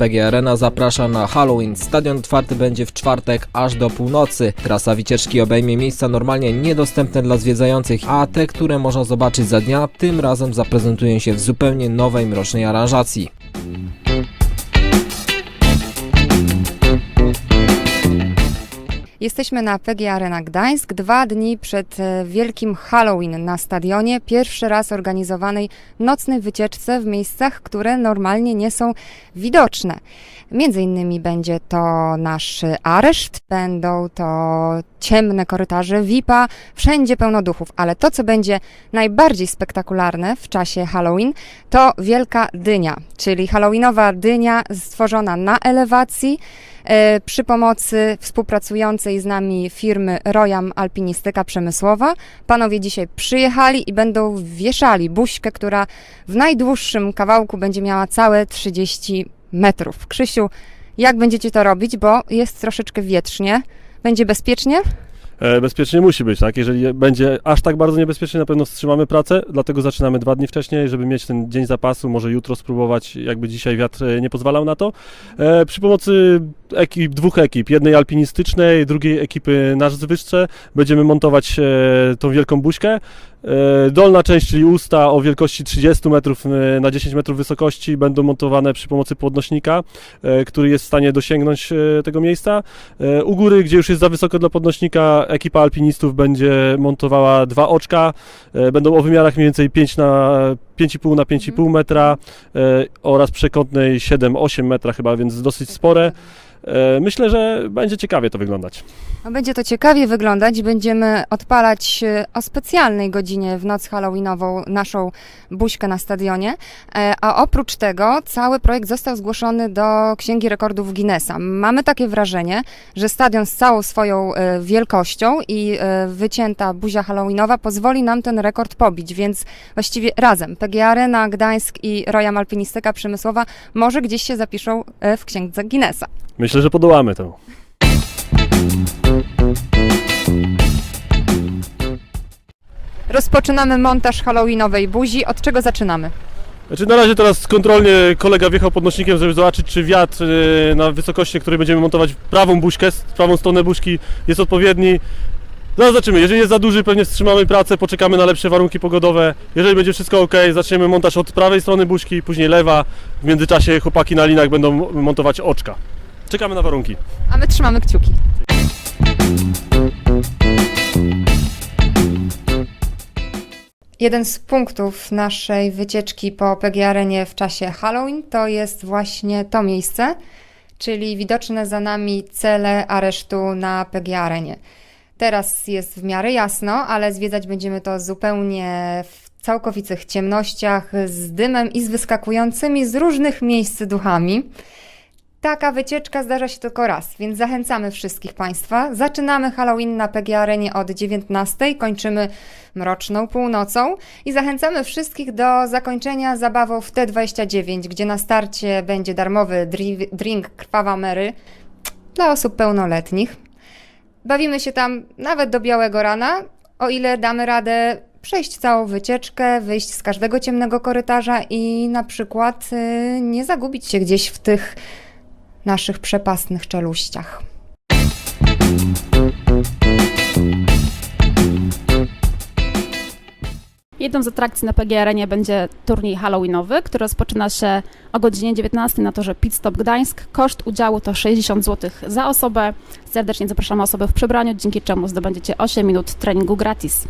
PG Arena zaprasza na Halloween. Stadion otwarty będzie w czwartek aż do północy. Trasa wycieczki obejmie miejsca normalnie niedostępne dla zwiedzających, a te, które można zobaczyć za dnia, tym razem zaprezentują się w zupełnie nowej mrocznej aranżacji. Jesteśmy na PG Arena Gdańsk, dwa dni przed e, wielkim Halloween na stadionie, pierwszy raz organizowanej nocnej wycieczce w miejscach, które normalnie nie są widoczne. Między innymi będzie to nasz areszt, będą to ciemne korytarze VIP-a, wszędzie pełno duchów, ale to, co będzie najbardziej spektakularne w czasie Halloween, to Wielka Dynia, czyli halloweenowa dynia stworzona na elewacji, przy pomocy współpracującej z nami firmy Royam Alpinistyka Przemysłowa. Panowie dzisiaj przyjechali i będą wieszali buźkę, która w najdłuższym kawałku będzie miała całe 30 metrów. Krzysiu, jak będziecie to robić, bo jest troszeczkę wietrznie. Będzie bezpiecznie? E, Bezpiecznie musi być, tak? Jeżeli będzie aż tak bardzo niebezpiecznie, na pewno wstrzymamy pracę, dlatego zaczynamy dwa dni wcześniej, żeby mieć ten dzień zapasu, może jutro spróbować, jakby dzisiaj wiatr e, nie pozwalał na to. E, Przy pomocy ekip, dwóch ekip, jednej alpinistycznej, drugiej ekipy nasz wyższe, będziemy montować e, tą wielką buźkę. E, Dolna część, czyli usta o wielkości 30 metrów e, na 10 metrów wysokości będą montowane przy pomocy podnośnika, który jest w stanie dosięgnąć tego miejsca. U góry, gdzie już jest za wysoko dla podnośnika, ekipa alpinistów będzie montowała dwa oczka. Będą o wymiarach mniej więcej 5 na 5,5 na 5,5 metra e, oraz przekątnej 7-8 metra chyba, więc dosyć spore. E, Myślę, że będzie ciekawie to wyglądać. No, będzie to ciekawie wyglądać. Będziemy odpalać e, o specjalnej godzinie w noc halloweenową naszą buźkę na stadionie. A oprócz tego cały projekt został zgłoszony do Księgi Rekordów Guinnessa. Mamy takie wrażenie, że stadion z całą swoją wielkością i wycięta buzia halloweenowa pozwoli nam ten rekord pobić, więc właściwie razem PG Arena, Gdańsk i Royal Alpinistyka Przemysłowa może gdzieś się zapiszą e, w Księdze Guinnessa. Myślę, że podołamy temu. Rozpoczynamy montaż halloweenowej buzi. Od czego zaczynamy? Znaczy na razie teraz kontrolnie kolega wjechał podnośnikiem, żeby zobaczyć, czy wiatr e, na wysokości, na której będziemy montować prawą buźkę, prawą stronę buźki jest odpowiedni. Zaraz zobaczymy, jeżeli jest za duży, pewnie wstrzymamy pracę, poczekamy na lepsze warunki pogodowe. Jeżeli będzie wszystko ok, zaczniemy montaż od prawej strony buźki, później lewa. W międzyczasie chłopaki na linach będą montować oczka. Czekamy na warunki. A my trzymamy kciuki. Jeden z punktów naszej wycieczki po PG Arenie w czasie Halloween to jest właśnie to miejsce, czyli widoczne za nami cele aresztu na PG Arenie. Teraz jest w miarę jasno, ale zwiedzać będziemy to zupełnie w całkowitych ciemnościach, z dymem i z wyskakującymi z różnych miejsc duchami. Taka wycieczka zdarza się tylko raz, więc zachęcamy wszystkich Państwa. Zaczynamy Halloween na PG Arenie od 19, kończymy mroczną północą i zachęcamy wszystkich do zakończenia zabawą w T29, gdzie na starcie będzie darmowy dri- drink Krwawa Mary dla osób pełnoletnich. Bawimy się tam nawet do białego rana, o ile damy radę przejść całą wycieczkę, wyjść z każdego ciemnego korytarza i na przykład y, nie zagubić się gdzieś w tych naszych przepastnych czeluściach. Jedną z atrakcji na PG Arenie będzie turniej halloweenowy, który rozpoczyna się o godzinie 19 na torze Pit Stop Gdańsk. Koszt udziału to 60 zł za osobę. Serdecznie zapraszamy osoby w przebraniu, dzięki czemu zdobędziecie 8 minut treningu gratis.